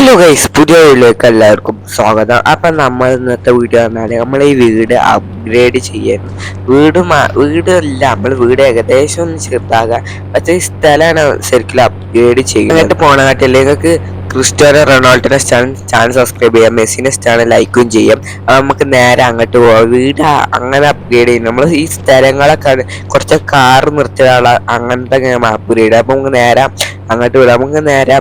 Hello guys പുതിയ വീഡിയോയിലേക്ക് എല്ലാവർക്കും സ്വാഗതം. അപ്പം നമ്മൾ ഇന്നത്തെ വീഡിയോ പറഞ്ഞാൽ നമ്മൾ ഈ വീട് അപ്ഗ്രേഡ് ചെയ്യാൻ. വീട് വീടല്ല നമ്മൾ വീട് ഏകദേശം ഒന്ന് ചെറുതാകാൻ പക്ഷേ ഈ സ്ഥലമാണ് ശരിക്കും അപ്ഗ്രേഡ് ചെയ്യുക എന്നിട്ട് പോണ കാട്ടില്ല നിങ്ങൾക്ക് ക്രിസ്ത്യാനോ റൊണാൾഡോനെ ചാനൽ സബ്സ്ക്രൈബ് ചെയ്യാം മെസ്സിനെ ചാനൽ ലൈക്കും ചെയ്യാം. നമുക്ക് നേരെ അങ്ങോട്ട് പോവാം. വീട് അങ്ങനെ അപ്ഗ്രേഡ് ചെയ്യും നമ്മൾ ഈ സ്ഥലങ്ങളൊക്കെ കുറച്ച് കാർ നിർത്തിയ ആളെ അങ്ങനത്തെ അപ്ഗ്രേഡ് അപ്പം നമുക്ക് നേരെ അങ്ങോട്ട് വിടാം. നമുക്ക് നേരെ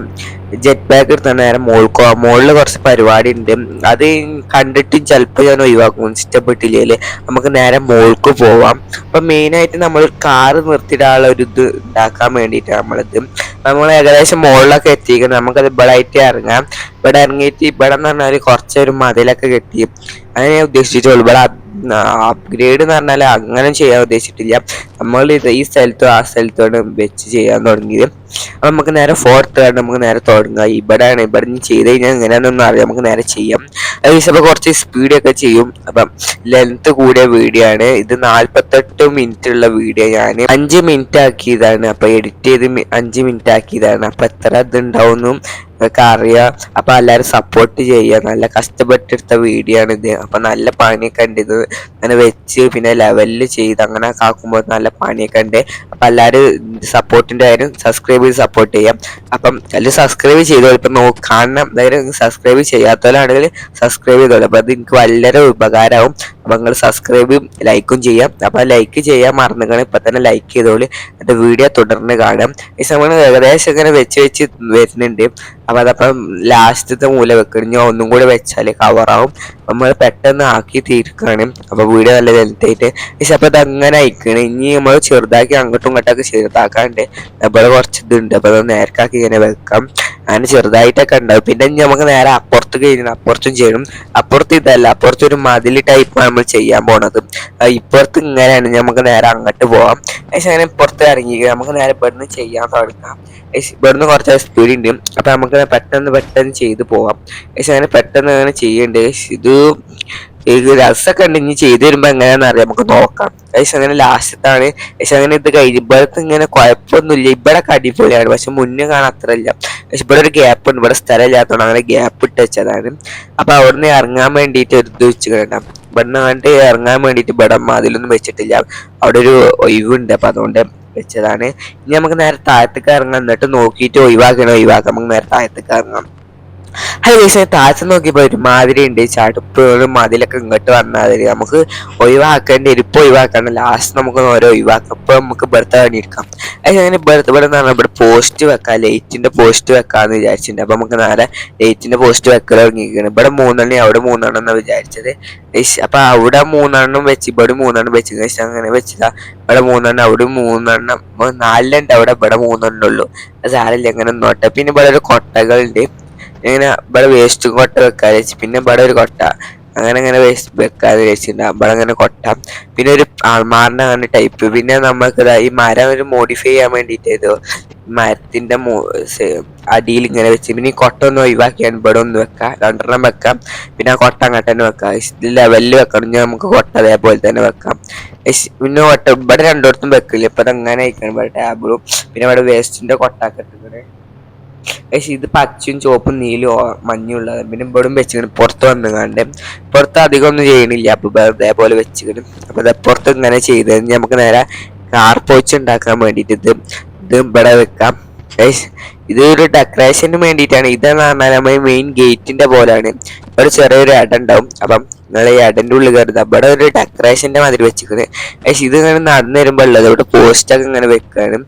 ജെറ്റ് ബാഗ് എടുത്ത നേരെ മോൾക്കോ മോളിൽ കുറച്ച് പരിപാടി ഉണ്ട് അത് കണ്ടിട്ട് ചിലപ്പോൾ ഞാൻ ഒഴിവാക്കും. ഇഷ്ടപ്പെട്ടില്ലേ നമുക്ക് നേരെ മോൾക്ക് പോവാം. അപ്പം മെയിനായിട്ട് നമ്മൾ കാറ് നിർത്തിയിടാനുള്ള ഒരു ഇത് ഉണ്ടാക്കാൻ വേണ്ടിയിട്ട് നമ്മളിത്. നമ്മൾ ഏകദേശം മുകളിലൊക്കെ എത്തിക്കണം നമുക്കത് ഇവിടായിട്ട് ഇറങ്ങാം. ഇവിടെ ഇറങ്ങിയിട്ട് ഇവിടെ എന്ന് പറഞ്ഞാൽ കുറച്ചൊരു മതിലൊക്കെ കെട്ടി. ഞാൻ ഉദ്ദേശിച്ചിട്ടുള്ളൂ. ഇവിടെ അപ്ഗ്രേഡ് എന്ന് പറഞ്ഞാൽ അങ്ങനെ ചെയ്യാൻ ഉദ്ദേശിച്ചിട്ടില്ല. നമ്മൾ ഇത് ഈ സ്ഥലത്തും ആ സ്ഥലത്തോട് വെച്ച് ചെയ്യാൻ തുടങ്ങിയത്. അപ്പം നമുക്ക് നേരെ ഫോർത്ത് ആണ് നമുക്ക് നേരെ തുടങ്ങാം ഇവിടെയാണ്. ഇവിടെ നിന്ന് ചെയ്ത് കഴിഞ്ഞാൽ എങ്ങനെയാണെന്നൊന്നും അറിയാം. നമുക്ക് നേരെ ചെയ്യാം. അത് ചിലപ്പോൾ കുറച്ച് സ്പീഡൊക്കെ ചെയ്യും. അപ്പം ലെങ്ത് കൂടിയ വീഡിയോ ആണ്. ഇത് നാൽപ്പത്തെട്ട് മിനിറ്റ് ഉള്ള വീഡിയോ ഞാൻ അഞ്ച് മിനിറ്റ് ആക്കിയതാണ്. അപ്പം എഡിറ്റ് ചെയ്ത് അഞ്ച് മിനിറ്റ് ആക്കിയതാണ്. അപ്പം എത്ര ഇത് ഉണ്ടാവുമെന്നും നിങ്ങൾക്ക് അറിയാം. അപ്പൊ എല്ലാവരും സപ്പോർട്ട് ചെയ്യുക. നല്ല കഷ്ടപ്പെട്ടെടുത്ത വീഡിയോ ആണ് ഇത്. അപ്പൊ നല്ല പണിയൊക്കെ ഉണ്ട് ഇത്. അങ്ങനെ വെച്ച് പിന്നെ ലെവലിൽ ചെയ്ത് അങ്ങനെ ആക്കുമ്പോൾ നല്ല പണിയൊക്കെ ഉണ്ട്. അപ്പൊ എല്ലാവരും സപ്പോർട്ടിന്റെ കാര്യം സബ്സ്ക്രൈബ് ചെയ്ത് സപ്പോർട്ട് ചെയ്യാം. അപ്പം എല്ലാം സബ്സ്ക്രൈബ് ചെയ്തോളൂ. ഇപ്പൊ കാണണം എന്തായാലും സബ്സ്ക്രൈബ് ചെയ്യാത്തവരാണെങ്കിൽ സബ്സ്ക്രൈബ് ചെയ്തോളൂ. അപ്പൊ അത് എനിക്ക് വളരെ ഉപകാരമാവും അപ്പൊ നിങ്ങൾ സബ്സ്ക്രൈബും ലൈക്കും ചെയ്യാം. അപ്പൊ ലൈക്ക് ചെയ്യാൻ മറന്നുകൊണ്ട് ഇപ്പൊ തന്നെ ലൈക്ക് ചെയ്തോളൂ. എന്നിട്ട് വീഡിയോ തുടർന്ന് കാണാം. ഈ സമയം ഏകദേശം ഇങ്ങനെ വെച്ച് വെച്ച് വരുന്നുണ്ട്. അപ്പൊ അതപ്പം ലാസ്റ്റത്തെ മൂല വെക്കണം. ഞാൻ ഒന്നും കൂടെ വെച്ചാൽ കവറാവും നമ്മൾ പെട്ടെന്ന് ആക്കി തീർക്കാണ്. അപ്പൊ വീഡിയോ നല്ല വലുതായിട്ട് പക്ഷെ അപ്പൊ അതങ്ങനെ അയക്കണം ഇനി നമ്മൾ ചെറുതാക്കി അങ്ങോട്ടും ഇങ്ങോട്ടൊക്കെ ചെറുതാക്കാണ്ട്. നമ്മൾ കുറച്ച് ഇതുണ്ട്. അപ്പൊ അത് നേരക്കാക്കി ഇങ്ങനെ വെക്കാം. അങ്ങനെ ചെറുതായിട്ടൊക്കെ ഉണ്ടാവും. പിന്നെ നമുക്ക് നേരെ അപ്പുറത്ത് കഴിഞ്ഞാൽ അപ്പുറത്തും ചെയ്യണം. അപ്പുറത്ത് ഇതല്ല അപ്പുറത്ത് ഒരു മതിൽ ടൈപ്പാണ് നമ്മൾ ചെയ്യാൻ പോണത്. ഇപ്പുറത്ത് ഇങ്ങനെയാണ്. നമുക്ക് നേരെ അങ്ങോട്ട് പോവാം. പക്ഷെ അങ്ങനെ പുറത്ത് ഇറങ്ങി നമുക്ക് നേരെ ഇവിടുന്ന് ചെയ്യാൻ തുടങ്ങാം. ഇവിടുന്ന് കുറച്ച് സ്പീഡ് ഉണ്ട്. അപ്പൊ നമുക്ക് പെട്ടെന്ന് പെട്ടെന്ന് ചെയ്ത് പോവാം. പക്ഷെ അങ്ങനെ പെട്ടെന്ന് അങ്ങനെ ചെയ്യേണ്ടത് ഇത് രസമൊക്കെ ഉണ്ട് ഇനി ചെയ്തു വരുമ്പോ എങ്ങനെയാന്ന് അറിയാം. നമുക്ക് നോക്കാം. പക്ഷെ അങ്ങനെ ലാസ്റ്റത്താണ്. പക്ഷെ അങ്ങനെ ഇത് കഴിഞ്ഞ്. ഇവിടത്തെ ഇങ്ങനെ കുഴപ്പമൊന്നുമില്ല. ഇവിടെ അടിപൊളിയാണ്. പക്ഷെ മുന്നേ കാണാൻ അത്ര ഇല്ല. പക്ഷെ ഇവിടെ ഒരു ഗ്യാപ്പ് ഉണ്ട്. ഇവിടെ സ്ഥലം ഇല്ലാത്തതുകൊണ്ട് അങ്ങനെ ഗ്യാപ്പ് ഇട്ട് വെച്ചതാണ്. അപ്പൊ അവിടുന്ന് ഇറങ്ങാൻ വേണ്ടിയിട്ട് ഒരു ഇത് വെച്ച് കേട്ടാ ഇവിടുന്ന് കണ്ട് ഇറങ്ങാൻ വേണ്ടിയിട്ട് ഇവിടെ അതിലൊന്നും വെച്ചിട്ടില്ല. അവിടെ ഒരു ഒഴിവുണ്ട്. അപ്പൊ അതുകൊണ്ട് വെച്ചതാണ്. ഇനി നമുക്ക് നേരെ താഴത്തേക്ക് ഇറങ്ങാം. എന്നിട്ട് നോക്കിയിട്ട് ഒഴിവാക്കണം. ഒഴിവാക്കാം നമുക്ക് നേരെ താഴത്തേക്ക് ഇറങ്ങാം. അത് പക്ഷേ താഴ്ച നോക്കിയപ്പോ ഒരുമാതിരി ഉണ്ട്. ചടുപ്പുകളും മതിലൊക്കെ ഇങ്ങോട്ട് വന്നാൽ നമുക്ക് ഒഴിവാക്കേണ്ടി ഇരിപ്പ് ഒഴിവാക്കണം ലാസ്റ്റ് നമുക്ക് ഓരോ ഒഴിവാക്കാം. അപ്പൊ നമുക്ക് ബർത്ത് പണിയെടുക്കാം അത് അങ്ങനെ ബർത്ത് ഇവിടെ പറഞ്ഞാൽ ഇവിടെ പോസ്റ്റ് വെക്കാം. ലൈറ്റിന്റെ പോസ്റ്റ് വെക്കാന്ന് വിചാരിച്ചിട്ടുണ്ട്. അപ്പൊ നമുക്ക് നേരെ ലൈറ്റിന്റെ പോസ്റ്റ് വെക്കൽ തുടങ്ങിയിരിക്കണം ഇവിടെ മൂന്നെണ്ണി അവിടെ മൂന്നെണ്ണം എന്നാ വിചാരിച്ചത്. ഇഷ് അപ്പൊ അവിടെ മൂന്നെണ്ണം വെച്ച് ഇവിടെ മൂന്നെണ്ണം വെച്ച്. അങ്ങനെ വെച്ചതാ. ഇവിടെ മൂന്നെണ്ണം അവിടെ മൂന്നെണ്ണം. നാലിലുണ്ട് അവിടെ ഇവിടെ മൂന്നെണ്ണം ഉള്ളൂ. അത് സാരമില്ല അങ്ങനെ നോട്ടെ. പിന്നെ ഇവിടെ ഒരു കൊട്ടകളുണ്ട്. ഇങ്ങനെ ഇവിടെ വേസ്റ്റ് കൊട്ട വെക്കാതെ വെച്ച് പിന്നെ ഇവിടെ ഒരു കൊട്ട. അങ്ങനെ അങ്ങനെ വേസ്റ്റ് വെക്കാതെ വെച്ചിട്ടുണ്ട് ഇവിടെ അങ്ങനെ കൊട്ട. പിന്നെ ഒരു ആൾമാറിന്റെ അങ്ങനെ ടൈപ്പ് പിന്നെ നമുക്ക് ഈ മരം ഒരു മോഡിഫൈ ചെയ്യാൻ വേണ്ടിയിട്ട് ഇത് മരത്തിന്റെ അടിയിൽ ഇങ്ങനെ വെച്ച്. പിന്നെ ഈ കൊട്ട ഒന്ന് ഒഴിവാക്കിയാണ് ഇവിടെ ഒന്ന് വെക്കാം. രണ്ടെണ്ണം വെക്കാം. പിന്നെ ആ കൊട്ട അങ്ങോട്ട് തന്നെ വെക്കാം. ലെവലിൽ വെക്കണം. നമുക്ക് കൊട്ട അതേപോലെ തന്നെ വെക്കാം. പിന്നെ കൊട്ട. ഇവിടെ രണ്ടിടത്തും വെക്കില്ല. ഇപ്പൊ അങ്ങനെ ആയിക്കണം. ഇവിടെ ടാബിളും. പിന്നെ ഇവിടെ വേസ്റ്റിന്റെ കൊട്ട ഒക്കെ ഇട്ടിങ്ങനെ പക്ഷെ ഇത് പച്ചയും ചുവപ്പും നീലും മഞ്ഞും ഉള്ളത് പിന്നെ ഇവിടും വെച്ചിട്ട് പുറത്ത് വന്നുകാണ്ട് പുറത്ത് അധികം ഒന്നും ചെയ്യണില്ല. അപ്പൊ വെറുതെ ഇതേപോലെ വെച്ചിട്ട് അപ്പൊ ഇത് പുറത്ത് ഇങ്ങനെ ചെയ്ത് നമുക്ക് നേരെ കാർ പോച്ച് ഉണ്ടാക്കാൻ വേണ്ടിയിട്ട് ഇത് ഇത് ഇവിടെ വെക്കാം. ഇത് ഒരു ഡെക്കറേഷന് വേണ്ടിയിട്ടാണ്. ഇതെന്ന് പറഞ്ഞാൽ നമ്മൾ മെയിൻ ഗേറ്റിന്റെ പോലെയാണ്. ഒരു ചെറിയൊരു ഇട ഉണ്ടാവും. അപ്പം നിങ്ങൾ ഈ ഇടന്റെ ഉള്ളിൽ കയറുന്നത് ഇവിടെ ഒരു ഡെക്കറേഷന്റെ മാതിരി വെച്ചിരിക്കുന്നത്. പക്ഷെ ഇത് ഇങ്ങനെ നടന്നു വരുമ്പോൾ ഉള്ളത് ഇവിടെ പോസ്റ്റൊക്കെ ഇങ്ങനെ വെക്കാണ്.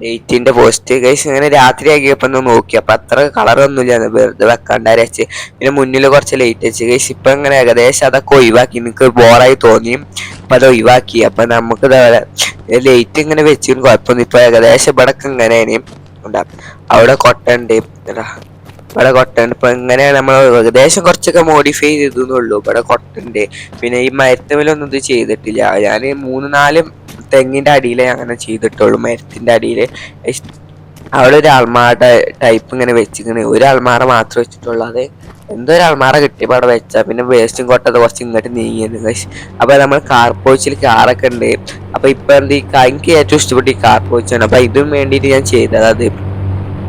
ലൈറ്റിന്റെ പോസ്റ്റ് ഗൈസ് ഇങ്ങനെ രാത്രി ആക്കിയപ്പോ ഒന്ന് നോക്കി. അപ്പൊ അത്ര കളറൊന്നും ഇല്ല വെറുതെ വെക്കാണ്ടാര് വെച്ച് പിന്നെ മുന്നിൽ കുറച്ച് ലൈറ്റ് വെച്ച്. ഗൈസ് ഇപ്പൊ ഇങ്ങനെ ഏകദേശം അതൊക്കെ ഒഴിവാക്കി. നിങ്ങൾക്ക് ബോറായി തോന്നി. അപ്പൊ അത് ഒഴിവാക്കി. അപ്പൊ നമുക്ക് ലൈറ്റ് ഇങ്ങനെ വെച്ചിട്ട് കുഴപ്പമൊന്നും ഇപ്പൊ ഏകദേശം ഇവിടെ ഇങ്ങനെ ഉണ്ടാകും അവിടെ കൊട്ടണ്ട്. ഇവിടെ കൊട്ടണ്ട് ഇപ്പൊ ഇങ്ങനെയാണ് നമ്മൾ ഏകദേശം കുറച്ചൊക്കെ മോഡിഫൈ ചെയ്തു എന്നുള്ളൂ ഇവിടെ കൊട്ടണ്ട് പിന്നെ ഈ മരത്തുമലൊന്നും ഇത് ചെയ്തിട്ടില്ല. ഞാൻ മൂന്ന് നാല് തെങ്ങിന്റെ അടിയിലെ അങ്ങനെ ചെയ്തിട്ടുള്ളൂ മരത്തിന്റെ അടിയിൽ അവിടെ ഒരു അൾമാറ ടൈപ്പ് ഇങ്ങനെ വെച്ചിങ്ങനെ ഒരു അൽമാറ മാത്രം വെച്ചിട്ടുള്ളൂ. അത് എന്തോ ഒരു അൽമാറ കിട്ടിയപ്പോൾ അവിടെ വെച്ചാ. പിന്നെ വേസ്റ്റും കൊട്ടത് കുറച്ച് ഇങ്ങോട്ട് നീങ്ങിയത് അപ്പോൾ അപ്പൊ നമ്മൾ കാർ പോച്ചിൽ കാറൊക്കെ ഉണ്ട്. അപ്പൊ ഇപ്പൊ എന്ത് എനിക്ക് ഏറ്റവും ഇഷ്ടപ്പെട്ട ഈ കാർ പോച്ചാണ് അപ്പൊ ഇതും വേണ്ടിയിട്ട് ഞാൻ ചെയ്തത് അത്.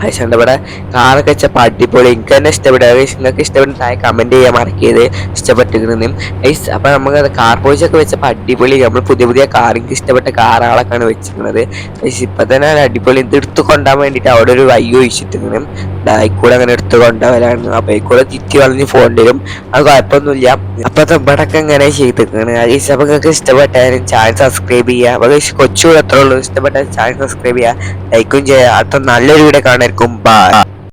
പക്ഷേ ഇവിടെ കാറൊക്കെ വെച്ചപ്പോൾ അടിപൊളി. എനിക്ക് തന്നെ ഇഷ്ടപ്പെടുക നിങ്ങൾക്ക് ഇഷ്ടപ്പെട്ട താഴെ കമന്റ് ചെയ്യാൻ മറക്കിയത് ഇഷ്ടപ്പെട്ടിരുന്നു ഐസ് അപ്പോൾ നമുക്ക് അത് കാർ പോയിച്ചൊക്കെ വെച്ചപ്പോൾ അടിപൊളി. നമ്മൾ പുതിയ പുതിയ കാർ എനിക്ക് ഇഷ്ടപ്പെട്ട കാറുകളൊക്കെയാണ് വെച്ചിരിക്കുന്നത് പക്ഷേ ഇപ്പം തന്നെ അടിപൊളി. ഇത് എടുത്തു കൊണ്ടാൻ വേണ്ടിയിട്ട് അവിടെ ഒരു വൈ ഒഴിച്ചിട്ടിങ്ങനെ ബൈക്കൂടെ അങ്ങനെ എടുത്തു കൊണ്ടുപോകലാണ് അപ്പോൾ ബൈക്കൂടെ തിറ്റി വളഞ്ഞ് ഫോൺ വരും. അത് കുഴപ്പമൊന്നുമില്ല. അപ്പോൾ ഇവിടെയൊക്കെ ഇങ്ങനെ ചെയ്തിരിക്കുന്നത് ഐസ് അപ്പോൾ നിങ്ങൾക്ക് ഇഷ്ടപ്പെട്ടാലും ചാനൽ സബ്സ്ക്രൈബ് ചെയ്യുക. അപ്പോൾ കൊച്ചു എത്ര ഉള്ളൂ. ഇഷ്ടപ്പെട്ടാൽ ചാനൽ സബ്സ്ക്രൈബ് ചെയ്യുക. ലൈക്കും ചെയ്യുക. അത്ര നല്ലൊരു വീഡിയോ goodbye.